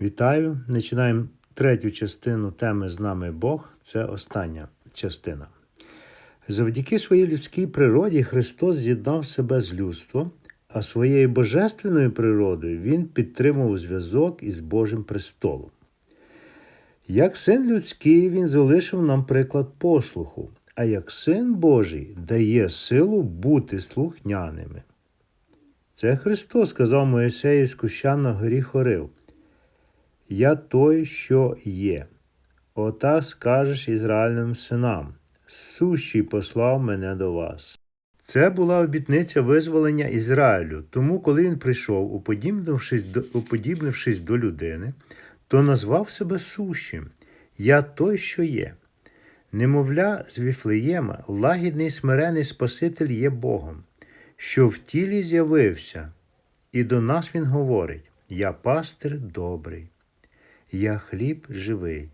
Вітаю! Починаємо третю частину теми з нами Бог. Це остання частина. Завдяки своїй людській природі Христос з'єднав себе з людством, а своєю божественною природою Він підтримував зв'язок із Божим престолом. Як син людський, Він залишив нам приклад послуху, а як син Божий дає силу бути слухняними. Це Христос сказав Моїсею з куща на горі Хорив. Я той, що є. Отак скажеш Ізраїльним синам. Сущий послав мене до вас. Це була обітниця визволення Ізраїлю, тому, коли він прийшов, уподібнившись до, уподібнившись до людини, то назвав себе сущим Я той, що є. Немовля з Віфлеєма, лагідний смирений Спаситель є Богом, що в тілі з'явився, і до нас Він говорить: Я пастир добрий. Я хліб живий,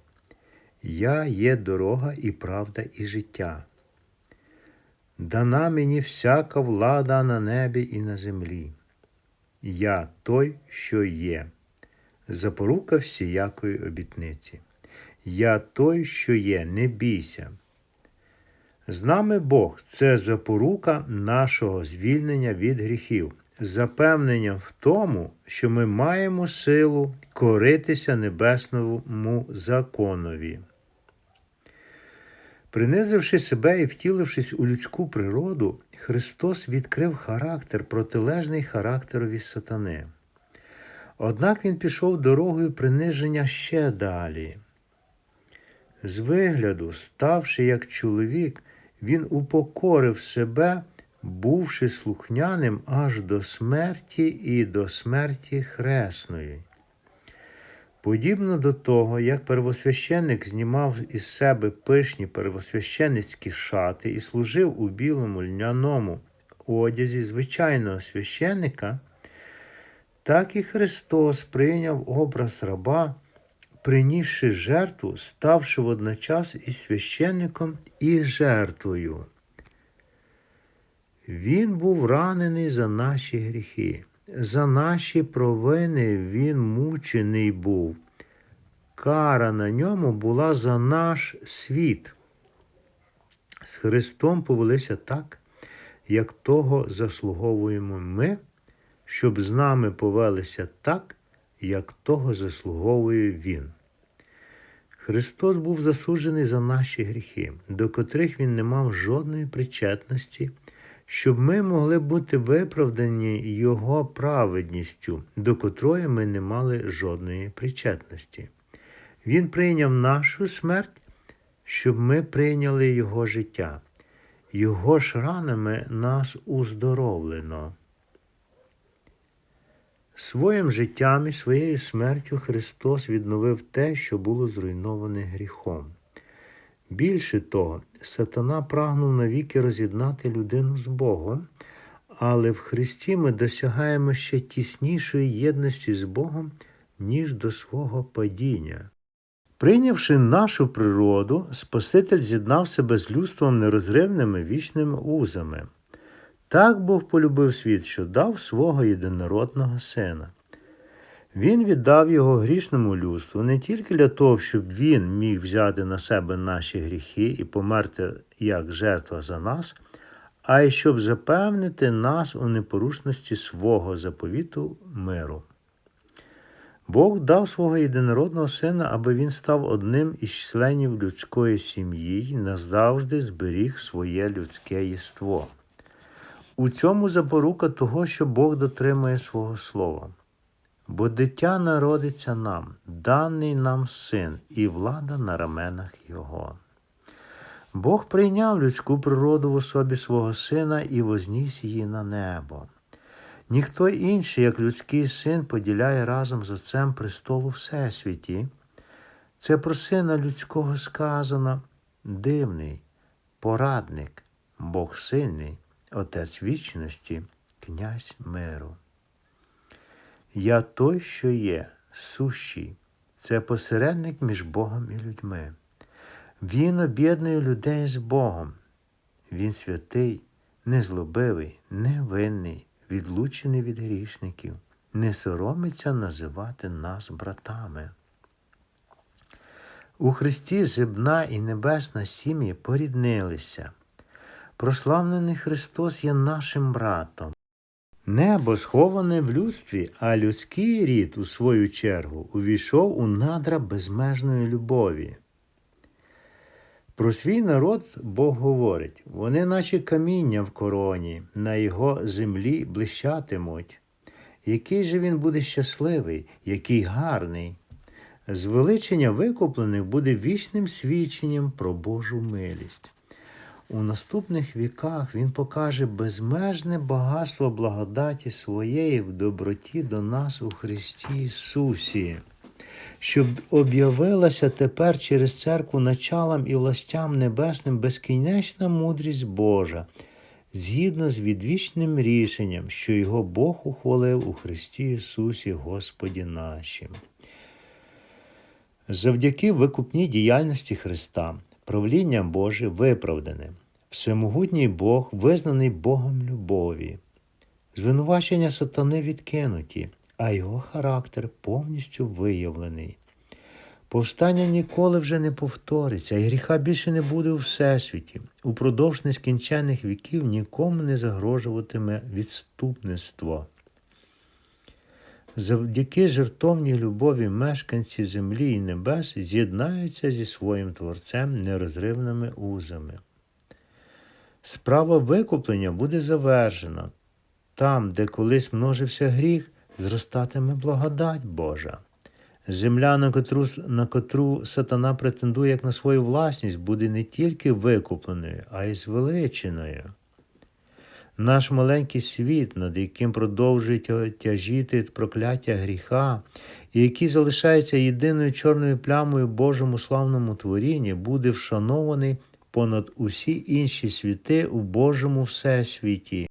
я є дорога і правда, і життя. Дана мені всяка влада на небі і на землі. Я той, що є, запорука всіякої обітниці. Я той, що є, не бійся. З нами Бог це запорука нашого звільнення від гріхів запевнення в тому, що ми маємо силу коритися небесному законові. Принизивши себе і втілившись у людську природу, Христос відкрив характер, протилежний характерові сатани. Однак Він пішов дорогою приниження ще далі. З вигляду, ставши як чоловік, він упокорив себе бувши слухняним аж до смерті і до смерті хресної. Подібно до того, як первосвященник знімав із себе пишні первосвященницькі шати і служив у білому льняному одязі звичайного священника, так і Христос прийняв образ раба, принісши жертву, ставши водночас і священником, і жертвою. Він був ранений за наші гріхи, за наші провини він мучений був. Кара на ньому була за наш світ. З Христом повелися так, як того заслуговуємо ми, щоб з нами повелися так, як того заслуговує Він. Христос був засуджений за наші гріхи, до котрих Він не мав жодної причетності щоб ми могли бути виправдані Його праведністю, до котрої ми не мали жодної причетності. Він прийняв нашу смерть, щоб ми прийняли Його життя. Його ж ранами нас уздоровлено. Своїм життям і своєю смертю Христос відновив те, що було зруйноване гріхом. Більше того, сатана прагнув навіки роз'єднати людину з Богом, але в Христі ми досягаємо ще тіснішої єдності з Богом, ніж до свого падіння. Прийнявши нашу природу, Спаситель з'єднав себе з людством нерозривними вічними узами. Так Бог полюбив світ, що дав свого єдинородного сина. Він віддав його грішному людству не тільки для того, щоб він міг взяти на себе наші гріхи і померти як жертва за нас, а й щоб запевнити нас у непорушності свого заповіту миру. Бог дав свого єдинородного сина, аби він став одним із членів людської сім'ї і назавжди зберіг своє людське єство. У цьому запорука того, що Бог дотримує свого слова. Бо дитя народиться нам, даний нам син, і влада на раменах Його. Бог прийняв людську природу в особі свого сина і возніс її на небо. Ніхто інший, як людський син, поділяє разом з Отцем престолу Всесвіті. Це про сина людського сказано дивний, порадник, Бог сильний, Отець вічності, князь миру. Я той, що є, сущий, це посередник між Богом і людьми. Він об'єднує людей з Богом. Він святий, незлобивий, невинний, відлучений від грішників, не соромиться називати нас братами. У Христі земна і небесна сім'ї поріднилися. Прославлений Христос є нашим братом. Небо сховане в людстві, а людський рід, у свою чергу, увійшов у надра безмежної любові. Про свій народ Бог говорить: вони, наче каміння в короні, на його землі блищатимуть. Який же він буде щасливий, який гарний. Звеличення викуплених буде вічним свідченням про Божу милість. У наступних віках він покаже безмежне багатство благодаті своєї в доброті до нас у Христі Ісусі, щоб об'явилася тепер через церкву началам і властям небесним безкінечна мудрість Божа, згідно з відвічним рішенням, що його Бог ухвалив у Христі Ісусі Господі нашим. Завдяки викупній діяльності Христа правління Боже виправдане, всемогутній Бог визнаний Богом любові, звинувачення сатани відкинуті, а його характер повністю виявлений. Повстання ніколи вже не повториться, і гріха більше не буде у всесвіті. Упродовж нескінченних віків нікому не загрожуватиме відступництво. Завдяки жертовній любові мешканці землі і небес з'єднаються зі своїм Творцем нерозривними узами. Справа викуплення буде завершена. Там, де колись множився гріх, зростатиме благодать Божа. Земля, на котру, на котру сатана претендує як на свою власність, буде не тільки викупленою, а й звеличеною. Наш маленький світ, над яким продовжують тяжіти прокляття гріха, і який залишається єдиною чорною плямою Божому славному творінні, буде вшанований понад усі інші світи у Божому всесвіті.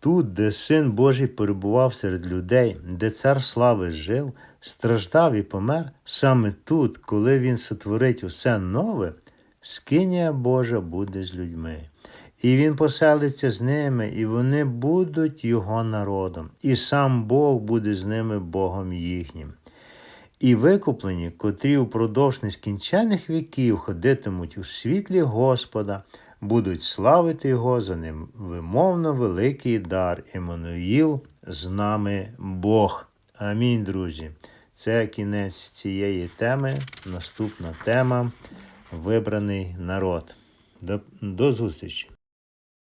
Тут, де Син Божий перебував серед людей, де цар слави жив, страждав і помер, саме тут, коли він сотворить усе нове, скинія Божа буде з людьми. І він поселиться з ними, і вони будуть його народом, і сам Бог буде з ними Богом їхнім. І викуплені, котрі упродовж нескінчених віків ходитимуть у світлі Господа, будуть славити Його за ним вимовно великий дар Еммануїл з нами Бог. Амінь, друзі. Це кінець цієї теми. Наступна тема вибраний народ. До, до зустрічі!